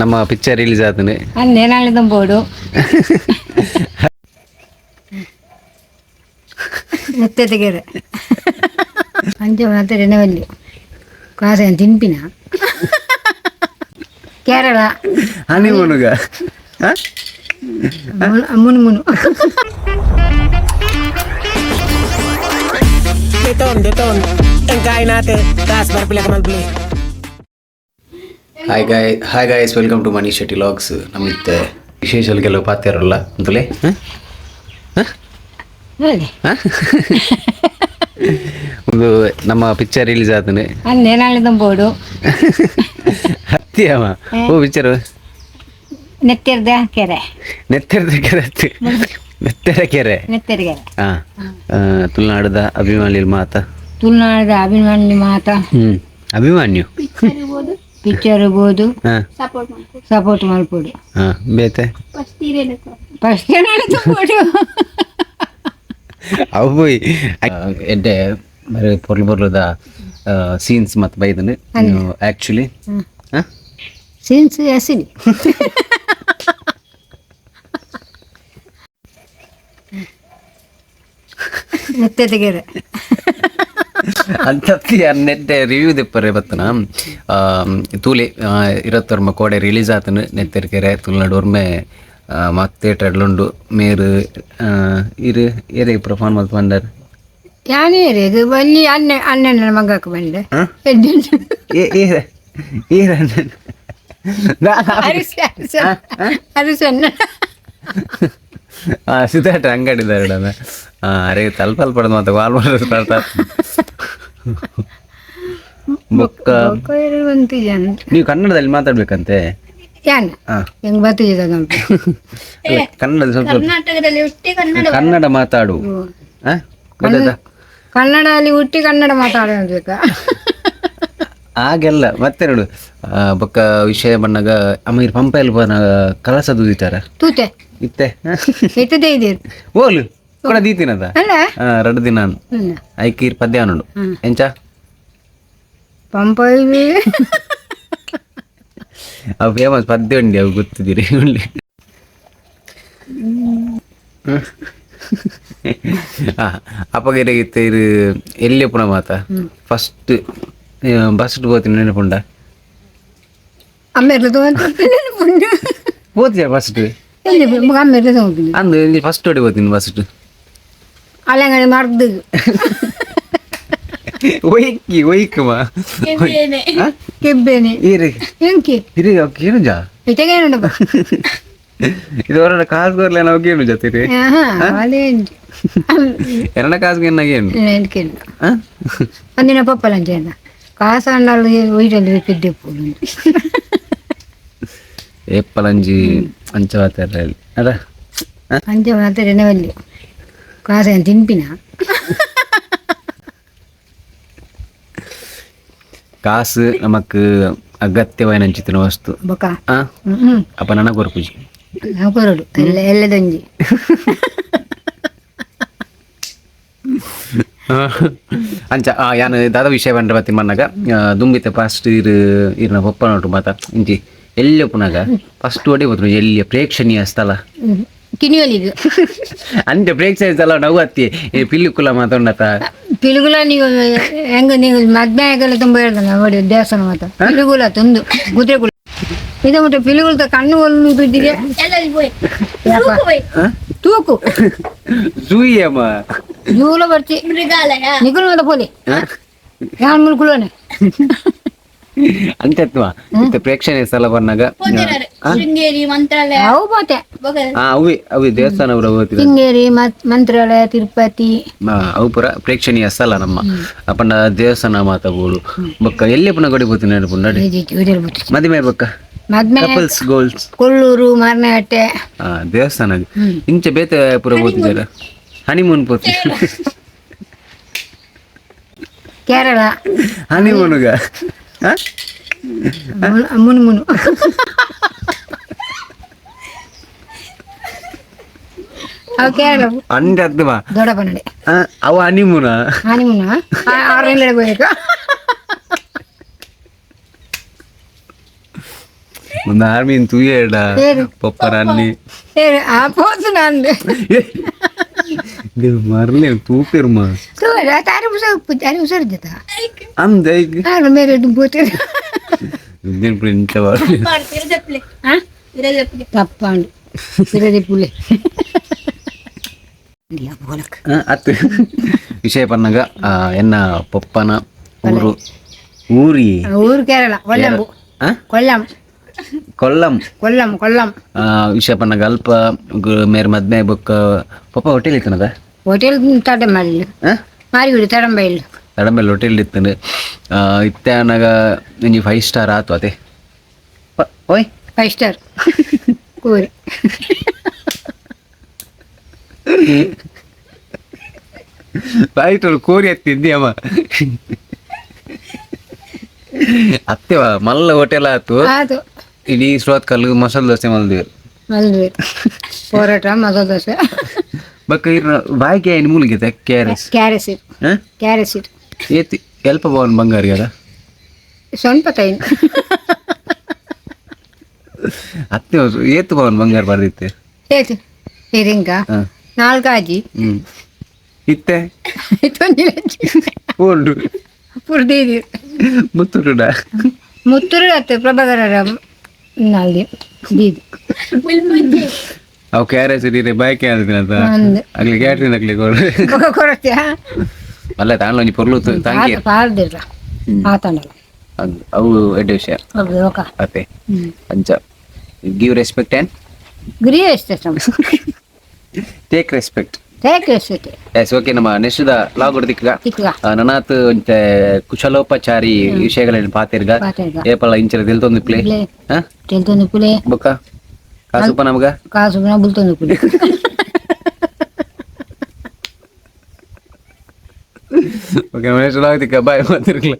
ನಮ್ಮ picture release ಆತನು ನೇನಾಳಿದ ಬೋಡು ನೆತ್ತೆ ತೆಗೆದ ಅಂಜೆ ಮಾತ್ರ ಎಣ್ಣೆವಲ್ಲಿ ಕಾಸ ತಿನ್ಪಿನ ಕೇರಳ ಹನಿ ಮುನುಗ ಮುನು ಮುನು Tetón, tetón, encainate, das barpila como el blue. Hi guy hi guys welcome to Manish Shetty vlogs ನಮ್ಮಿತ್ತೆ. ವಿಶೇಷಲ್ಲಿ ಕೆಲವು ಪಾತ್ಯಾರಲ್ಲ ಅಂತಲೇ? ಒಂದು ನಮ್ಮ ಪಿಕ್ಚರ್ ರಿಲೀಸ್ ಆತನೆ ಅಲ್ಲೇನಾಳಿದ ಬೋಡು ಹತ್ತಿಯವ ಓ ಪಿಕ್ಚರ್ ನೆತ್ತಿರ್ದೆ ಕೆರೆ. ನೆತ್ತೆರ್ದ ಕೆರೆ ಹತ್ತಿ. ಕೆರೆ. ನೆತ್ತೆರಿಗೆ ಹಾ. ತುಳುನಾಡದ ಅಭಿಮಾನಿ ಮಾತ. ತುಳುನಾಡದ ಅಭಿಮಾನಿ ಮಾತ. ಹ್ಮ್. ಅಭಿಮಾನ್ಯು. ಪಿಕ್ಚರ್ ಓದು ಸಪೋರ್ಟ್ ಮಾಡ್ಕೊಡು. ಬೇತೆ? ಫಸ್ಟ್ ಅವು ಎಡ್ಡೆ ಪೊರ್ಲು ಪೊರ್ಲದ ಸೀನ್ಸ್ ಮತ್ತೆ ಬೈದನು. ಆಕ್ಚುಲಿ ಸೀನ್ಸ್ ಎಸಿನಿ ಮತ್ತೆ ತೆಗೆರೆ ಅಂತತ್ತಿ ನೆಟ್ಟೆ ರಿವ್ಯೂ ದಿಪ್ಪರೆ ಬತ್ತನ ತೂಲಿ ಇರತ್ತರ್ಮ ಕೋಡೆ ರಿಲೀಸ್ ಆತನು ನೆತ್ತೆರ್ಕೆರೆ ತುಳುನಾಡು ಒರ್ಮೆ ಮಕ್ ಥಿಯೇಟರ್ ಉಂಡು ಮೇರು ಆ, ಇರು ಏರೆ ಪ್ರಫಾನ್ ಮಲ್ತು ಬಂಡಾರ ಯಾನೇರಿ ಇದು ಬಲ್ಲಿ ಅನ್ನ ಅಣ್ಣನ ಮಗಕ್ಕೆ ಬಂದೆ ಹ? ಏ ಏರ ಏರ ಅರಿಸ ಅರಿಸ ಅರಿಸ ಅಣ್ಣ ಸಿದ್ಧಾಟ ಅಂಗಡಿದಾರೆ ಅರೆ ತಲ್ಪ ಅಲ್ಪ ಪಡೆದು ಮತ್ತೆ ವಾಲ್ ಮಾಡೋದು ಸ್ಟಾರ್ಟ್ ಬೊಕ್ಕ ಬಂತು ಜನ ನೀವು ಕನ್ನಡದಲ್ಲಿ ಮಾತಾಡ್ಬೇಕಂತೆ? ಯಾನ? ಹಾ ಹೆಂಗ್ ಬರ್ತಿದ್ದ ಕನ್ನಡದಲ್ಲಿ ಸ್ವಲ್ಪ ಸ್ವಲ್ಪ ಕನ್ನಡ ಮಾತಾಡು. ಹಾ ಕನ್ನಡ ಕನ್ನಡದಲ್ಲಿ ಹುಟ್ಟಿ ಕನ್ನಡ ಮಾತಾಡಬೇಕಾ ಹಾಗೆಲ್ಲ ಮತ್ತೆ ನೋಡು ಬಕ್ಕ ವಿಷಯ ಬಂದಾಗ ಅಮೀರ್ ಪಂಪೆಲ್ ಬನ ಕಲಸ ದೂದಿತಾರ? ತೂತೆ. ಇತ್ತೆ. ಎತ್ತದೇ ಇದೆ ಓಲು. ಕೂಡ ದೀತಿನದ ಅಲ್ಲ ಎರಡು ದಿನ ಇಲ್ಲ ಐಕೀರ್ ಪದ್ಯ ನೋಡು ಹ್ಮ್. ಎಂಚ ಪಂಪ ಇವೆ ಅವು ಫೇಮಸ್ ಪದ್ಯ ಉಂಡಿ ಅವು ಗೊತ್ತಿದ್ದೀರಿ ಒಳ್ಳೆ ಅಪ್ಪಗಿರಗಿತ್ತೆ ಇದು ಎಲ್ಲಿ ಪುನಃ ಮಾತ ಫಸ್ಟ್ ಬಸ್ ಹೋಗ್ತೀನಿ ನೆನಪುಂಡ ಅಮ್ಮೆರ್ಲದು ಅಂತ ಪುಣ್ಯ ಹೋಗ್ತೀಯ ಫಸ್ಟ್ ಎಲ್ಲಿ ಮಗ ಅಮ್ಮೆರ್ಲದು ಹೋಗ್ತೀನಿ ಅಂದು ಫಸ್ಟ್ ಹೊಡಿ ಹೋಗ್ತೀನಿ ಫಸ್ಟ್ அலங்கனை மறந்து. ஒய்க்கி ஒய்க்குமா? கெப்பேனே இரு. இருக்கு. இரு ஓகே இருந்தா இட்டகே உண்டப்பா இது ஒரு காசு வரல நான் ஓகே இருந்தா திரு? ಎರಡ ಕಾಸಿಗೆ ಏನಾಗೆ ಒಂದಿನ ಪಪ್ಪಲ ಅಂತ ಕಾಸು ಅಂಡಾಲು ವೈಟಲ್ಲಿ ಬಿಟ್ಟಿದ್ದೆ ಪೂಲು ಏಪ್ಪಲಂಜಿ ಅಂಚವಾತಾರೆ ಅದ ಅಂಚವಾತಾರೆ ನೆವಲ್ಲಿ కాసేం తినిపిన ಕಾಸು ನಮಕ್ ಅಗತ್ಯವಾಯಿನ ಅಂಚಿತ್ತಿನ ವಸ್ತು ಬೊಕ ಆ ಅಪ್ಪ ನನಗೆ ಕೊರಪುಜಿ ಕೊರಡು ಎಲ್ಲ ಎಲ್ಲದೊಂಜಿ ಅಂಚ ಯಾನ್ ದಾದ ವಿಷಯ ಬಂದ್ರೆ ಬತ್ತಿ ಮಣ್ಣಾಗ ದುಂಬಿತ ಫಸ್ಟ್ ಇರು ಇರ್ನ ಪೊಪ್ಪ ನೋಡ್ರು ಮಾತಾ ಇಂಚಿ ಎಲ್ಲಿ ಒಪ್ಪನಾಗ ಫಸ್ಟ್ ಒಡೆ ಹೋದ್ರು ಎಲ್ಲಿ ಪ್ರೇಕ್ಷಣೀಯ ಸ್ಥಳ ಕಿನಿಯಲಿದು ಅಂತೆ ಪ್ರೇಕ್ಷಣೀಯ ಸ್ಥಳ ನಾವು ಅತ್ತಿ ಈ ಪಿಲ್ಲುಕುಲ ಮಾತಾಡತ ಪಿಲುಗುಲ ನೀವು ಹೆಂಗ ನೀವು ಮದ್ವೆ ಆಗಲ್ಲ ತುಂಬ ಹೇಳ್ದಲ್ಲ ನೋಡಿ ದೇವಸ್ಥಾನ ಮಾತ ಪಿಳುಗುಲ ತಂದು ಕುದುರೆಗುಳ ಇದು ಮತ್ತೆ ಪಿಳುಗುಳ ಕಣ್ಣು ಒಲ್ಲು ಬಿದ್ದಿದೆ ತೂಕು. ಜೂಯಮ್ಮ ಜೂಲ ಬರ್ತಿ. ನಿಗುಲ್ ಮಾತ ಪೋಲಿ. ಯಾನ್ ಮುಲ್ಕುಳನೆ ಅಂತೆತ್ವ ಮತ್ತೆ ಪ್ರೇಕ್ಷಣೀಯ ಸ್ಥಳ ಬಂದಾಗ. ಶೃಂಗೇರಿ ಮಂತ್ರಾಲಯ. ಅವು ಹಾ ಅವಿ ಅವಿ ದೇವಸ್ಥಾನ ಅವರ ಹೋಗ್ತಿರ ಶೃಂಗೇರಿ ಮತ್ ಮಂತ್ರಾಲಯ ತಿರುಪತಿ. ಅವು ಪುರ ಪ್ರೇಕ್ಷಣೀಯ ಸ್ಥಳ ನಮ್ಮ. ಅಪ್ಪನ ದೇವಸ್ಥಾನ ಮಾತಾಗೋಳು ಬೊಕ್ಕ ಎಲ್ಲಿ ಪುನಃ ಗಡಿ ಬರ್ತೀನಿ ನೆನಪು ನಡಿ. ಮದುವೆ ಬೊಕ್ಕ. ಮದ್ಮೆ ಕಪಲ್ಸ್ ಗೋಲ್ಸ್ ಕೊಲ್ಲೂರು ಮಾರ್ನಹಟ್ಟೆ. ಆ ದೇವಸ್ಥಾನ ಇಂಚೆ ಬೇತೆ ಪುರ ಹೋಗ್ತಿದ್ದೀರ ಹನಿಮೂನ್ ಪೋತಿ ಕೇರಳ. ಹನಿಮೂನುಗ మును మును అంటే అర్థమా? దొడ పనుడే అవు ಮರ್ಲೆ ತೂಪಿರ್ಮ ತೂರ ತಾರಿ ಉಸ ಉಪ್ಪು ತಾರಿ ಉಸರ್ ಜತ ಅಂದ ಈಗ ಆರು ಮೇರೆ ದುಂಬೋತೆ ಇಂದಿನ ಪ್ರಿಂಟ್ ಇರದಪ್ಲೆ ಹಾ ಇರದಪ್ಲೆ ತಪ್ಪಾಂಡು ಸಿರದಿ ಪುಲೆ ಇಲ್ಲ ಬೋಲಕ್ ಅತ್ತು ವಿಷಯ ಪನ್ನಗ ಆ, ಎನ್ನ ಪಪ್ಪನ ಊರು ಊರಿ ಊರು ಕೇರಳ ಕೊಲ್ಲಂಬು ಆ? ಕೊಲ್ಲಂ ಕೊಲ್ಲಂ. ಕೊಲ್ಲಂ ಕೊಲ್ಲಂ. ಆ, ಗಲ್ಪ ಮೇರ್ ಮದ್ಮೆ ಬುಕ್ ಪಪ್ಪ ಹೋಟೆಲ್ ಇತ್ತನದ? ಹೋಟೆಲ್ ಮಾರಿ ಮಾರಿಗುಡಿ ತಡಂಬೈಲ್ ತಡಂಬೆಲ್ ಹೋಟೆಲ್ ಇತ್ತಂದು ಇತ್ತಾನಗ ನಿಂಗೆ ಫೈವ್ ಸ್ಟಾರ್ ಆತು ಅದೇ. ಓಯ್. Five star ಕೂರಿ. ಬಾಯಿಟ್ರು ಕೋರಿ ಹತ್ತಿದ್ದಿ ಅಮ್ಮ ಅತ್ತೆವ ಮಲ್ಲ ಹೋಟೆಲ್ ಆತು. ಆತು. ಇಡೀ ಶ್ರೋತ್ ಕಲ್ಲು ಮಸಾಲೆ ದೋಸೆ ಮಲ್ದಿವಿ. ಮಲ್ರಿ ಪರೋಟ ಮಸಾಲ ದೋಸೆ. ಬಕ್ಕ ಇರ್ನ ಬಾಯ್ಗೆ ಏನು ಮೂಲಗಿದೆ? ಕ್ಯಾರೆಸ್ ಕ್ಯಾರೆಸ್ ಇಟ್ ಹಾಂ? ಕ್ಯಾರೆಸ್ ಇಟ್ ಏತಿ ಎಲ್ಪ ಬವನ್ ಬಂಗಾರಿ ಅದ? ಸ್ವಲ್ಪ ತೈನ್ ಹತ್ತೆ ಏತು ಬವನ್ ಬಂಗಾರ ಬರ್ದಿತ್ತೆ? ಏತು ಇರಿಂಗ ಹಾಂ. ನಾಲ್ಕು ಆಜಿ ಹ್ಞೂ ಇತ್ತೆ ತೊಂದಿಲ್ಲ ಓಲ್ಡು ಪುರ್ದೀದಿ. ಮುತ್ತುರುಡ? ಮುತ್ತೂರು ಹತ್ತು ಪ್ರಭಾಕರ ದೀದಿ ಅವು ಕ್ಯಾರೆಸ್ ಬೈಕ್ ಬಾಯ್ಕೆ ಅಂತ. ಒಂದು ಆಗ್ಲಿ ಕ್ಯಾಟ್ರಿನ್ ಆಗ್ಲಿ ಬೊಕ ಕೊರತ್ಯಾ ಅಲ್ಲ ತಾಂಡ್ಲ ಒಂಜಿ ಪೊರ್ಲು ತಾಂಗಿ ಪಾರ್ದಿರ ಆತಂಡಲ್ಲ ಅದು ಅವು ಎಡ್ಡೆ ವಿಷಯ. ಒಬ್ಬ ಲೋಕ. ಅತ್ತೆ. ಅಂಚ. ಗಿವ್ ರೆಸ್ಪೆಕ್ಟ್ ಆ್ಯಂಡ್ ಗುರಿ ಎಷ್ಟು ಟೇಕ್ ರೆಸ್ಪೆಕ್ಟ್ ಎಸ್ ಓಕೆ ನಮ್ಮ ನೆಕ್ಸ್ಟ್ ಲಾಗ್ ಹೊಡೆದಿಕ್ಕ ನನಾತ್ ಒಂತೆ ಕುಶಲೋಪಚಾರಿ ವಿಷಯಗಳನ್ನು ಪಾತಿರ್ಗ ಏಪಲ ಇಂಚರ ತಿಳ್ತೊಂದು ಪ್ಲೇ ತಿಳ್ತೊಂದು ಪ್ಲೇ ಬೊಕ್ಕ ಕಾಸುಪ ನಮಗ ಕಾಸುಪ ಬುಲ್ತೊಂದು ಪ್ಲೇ ಓಕೆ ನೆಕ್ಸ್ಟ್ ಲಾಗ್ ತಿಕ್ಕ ಬಾಯ್ ಮಾತಿರ್ಗ್ಲಾ